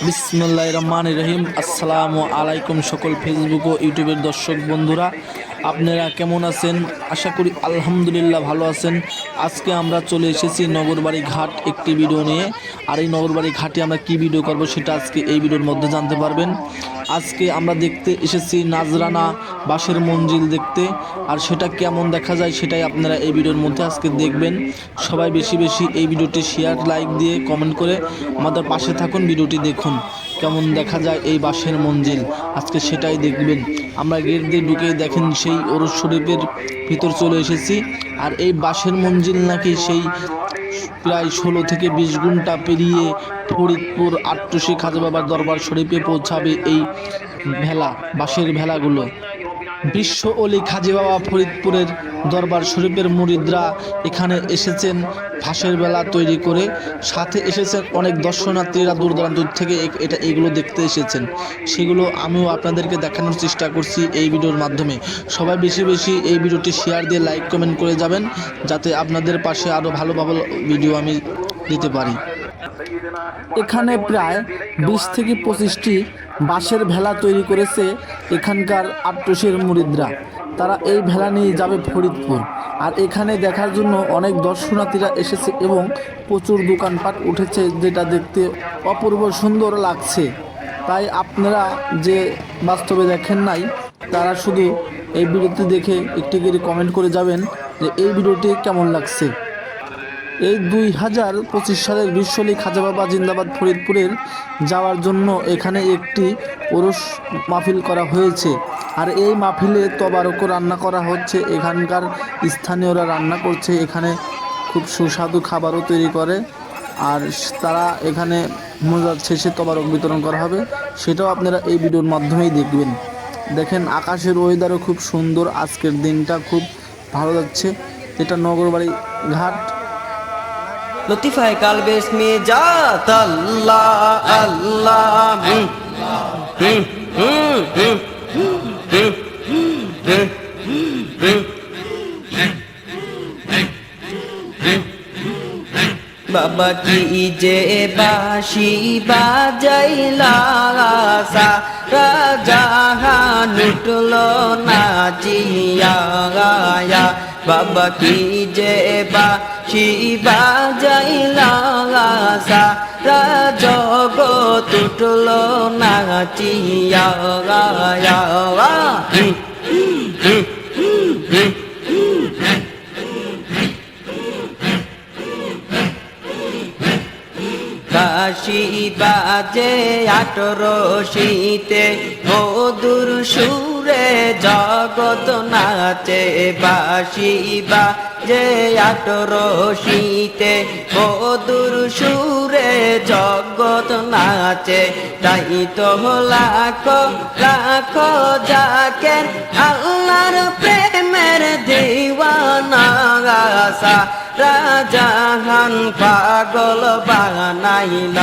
বিসমুল্লাহ রহমান রহিম। আসসালামু আলাইকুম সকল ফেসবুক ও ইউটিউবের দর্শক বন্ধুরা। আপনারা কেমন আছেন? আশা করি আলহামদুলিল্লাহ ভালো আছেন। আজকে আমরা চলে এসেছি নগরবাড়ি ঘাট একটি ভিডিও নিয়ে। আর এই নগরবাড়ি ঘাটে আমরা কি ভিডিও করব সেটা আজকে এই ভিডিওর মধ্যে জানতে পারবেন। আজকে আমরা দেখতে এসেছি নাজরানা বাঁশের মঞ্জিল দেখতে। আর সেটা কেমন দেখা যায় সেটাই আপনারা এই ভিডিওর মধ্যে আজকে দেখবেন। সবাই বেশি বেশি এই ভিডিওটি শেয়ার লাইক দিয়ে কমেন্ট করে আমাদের পাশে থাকুন ভিডিওটি দেখুন। কেমন দেখা যায় এই বাঁশের মঞ্জিল? আজকে সেটাই দেখবেন। আমরা গেট দিয়ে ঢুকে দেখেন সেই ওরস শরীফের ভিতর চলে এসেছি। আর এই বাঁশের মঞ্জিল নাকি সেই প্রায় ষোলো থেকে বিশ ঘণ্টা পেরিয়ে ফরিদপুর আটটুসি খাজা বাবার দরবার শরীফে পৌঁছাবে এই ভেলা, বাঁশের ভেলাগুলো। বিশ্ব অলি খাজি বাবা ফরিদপুরের দরবার শরীফের মুরিদরা এখানে এসেছেন, ফাঁসের বেলা তৈরি করে। সাথে এসেছেন অনেক দর্শনার্থীরা দূর দূরান্ত থেকে এটা এগুলো দেখতে এসেছেন। সেগুলো আমিও আপনাদেরকে দেখানোর চেষ্টা করছি এই ভিডিওর মাধ্যমে। সবাই বেশি বেশি এই ভিডিওটি শেয়ার দিয়ে লাইক কমেন্ট করে যাবেন, যাতে আপনাদের পাশে আরও ভালো ভালো ভিডিও আমি দিতে পারি। এখানে প্রায় বিশ থেকে পঁচিশটি বাঁশের ভেলা তৈরি করেছে এখানকার আটটসের মুরিদরা। তারা এই ভেলা নিয়ে যাবে ফরিদপুর। আর এখানে দেখার জন্য অনেক দর্শনার্থীরা এসেছে এবং প্রচুর দোকানপাট উঠেছে যেটা দেখতে অপূর্ব সুন্দর লাগছে। তাই আপনারা যে বাস্তবে দেখেন নাই, তারা শুধু এই ভিডিওটি দেখে একটি করে কমেন্ট করে যাবেন যে এই ভিডিওটি কেমন লাগছে। এই দুই হাজার পঁচিশ সালের বিশ্বলী খাজা জিন্দাবাদ ফরিদপুরের যাওয়ার জন্য এখানে একটি ওরস মাহফিল করা হয়েছে। আর এই মাহফিলে তবারকও রান্না করা হচ্ছে। এখানকার স্থানীয়রা রান্না করছে। এখানে খুব সুস্বাদু খাবারও তৈরি করে। আর তারা এখানে মজার শেষে তবারক বিতরণ করা হবে। সেটাও আপনারা এই ভিডিওর মাধ্যমেই দেখবেন। দেখেন আকাশের ওয়েদারও খুব সুন্দর। আজকের দিনটা খুব ভালো যাচ্ছে। এটা নগরবাড়ি ঘাট। লতিফায় কালবেশ মে আল্লাহ আল্লাহ হুম, হুম, হুম। বাবা কি যে বাসি বাজাইলা সারা জাহান উঠল নাচিয়া বাবা কি যে বাসি বাজাইলা জগৎ উঠল নাচিয়া বাসি বাজে আটর শীতে মধুর সুরে জগত নাচে। বাসি বাজে আটর শীতে মধুর সুরে জগত নাচে। তাই তো লাখ লাখ যাকে আল্লাহর প্রেমের দিওয়ানা রাজাহান পাগল বানাইল